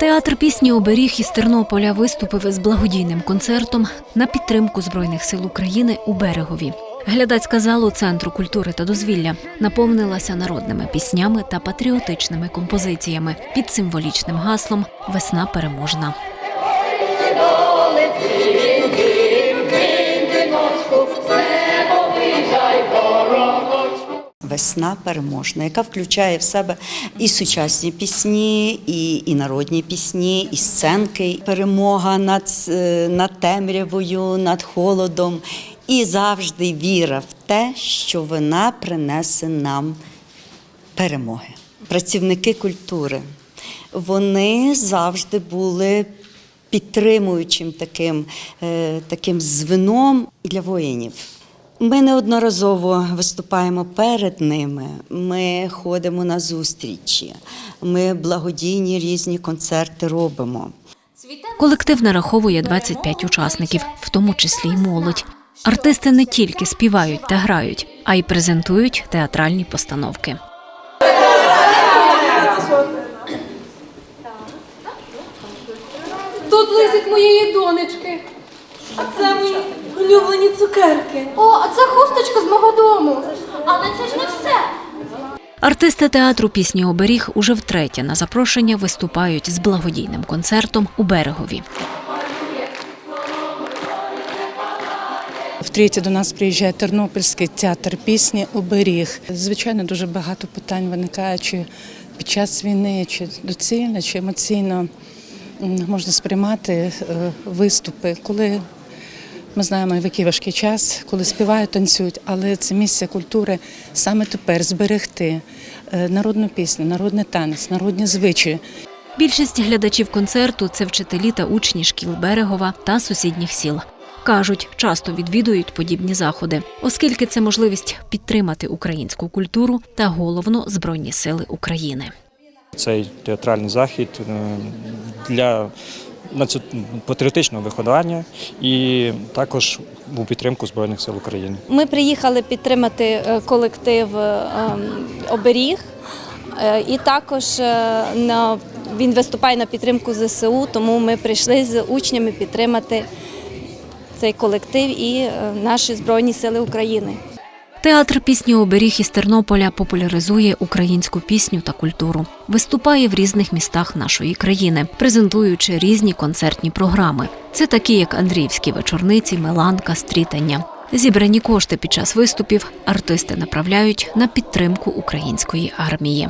Театр пісні Оберіг із Тернополя виступив із благодійним концертом на підтримку Збройних сил України у берегові. Глядацька залу Центру культури та дозвілля наповнилася народними піснями та патріотичними композиціями під символічним гаслом Весна переможна. Весна переможна, яка включає в себе і сучасні пісні, і, і народні пісні, і сценки. Перемога над, е, над темрявою, над холодом. І завжди віра в те, що вона принесе нам перемоги. Працівники культури вони завжди були підтримуючим таким, е, таким звеном для воїнів. Ми неодноразово виступаємо перед ними. Ми ходимо на зустрічі, ми благодійні різні концерти робимо. Колектив нараховує 25 учасників, в тому числі й молодь. Артисти не тільки співають та грають, а й презентують театральні постановки. Тут лисик моєї донечки. А це мої улюблені цукерки. О, а це хусточка з мого дому. Але це ж не все. Артисти театру пісні Оберіг уже втретє на запрошення виступають з благодійним концертом у берегові. Втретє до нас приїжджає Тернопільський театр пісні Оберіг. Звичайно, дуже багато питань виникає, чи під час війни, чи доцільно, чи емоційно можна сприймати е, виступи, коли ми знаємо, в який важкий час, коли співають, танцюють, але це місце культури саме тепер зберегти е, народну пісню, народний танець, народні звичаї. Більшість глядачів концерту це вчителі та учні шкіл Берегова та сусідніх сіл. Кажуть, часто відвідують подібні заходи, оскільки це можливість підтримати українську культуру та головно Збройні Сили України. Цей театральний захід е, для патріотичного виховання і також у підтримку Збройних сил України. Ми приїхали підтримати е, колектив е, ем, Оберіг. Е, І також він виступає на підтримку ЗСУ, тому ми прийшли з учнями підтримати цей колектив і наші Збройні Сили України. Театр пісні Оберіг із Тернополя популяризує українську пісню та культуру. Виступає в різних містах нашої країни, презентуючи різні концертні програми. Це такі, як Андріївські вечорниці, Меланка, Стрітання. Зібрані кошти під час виступів артисти направляють на підтримку української армії.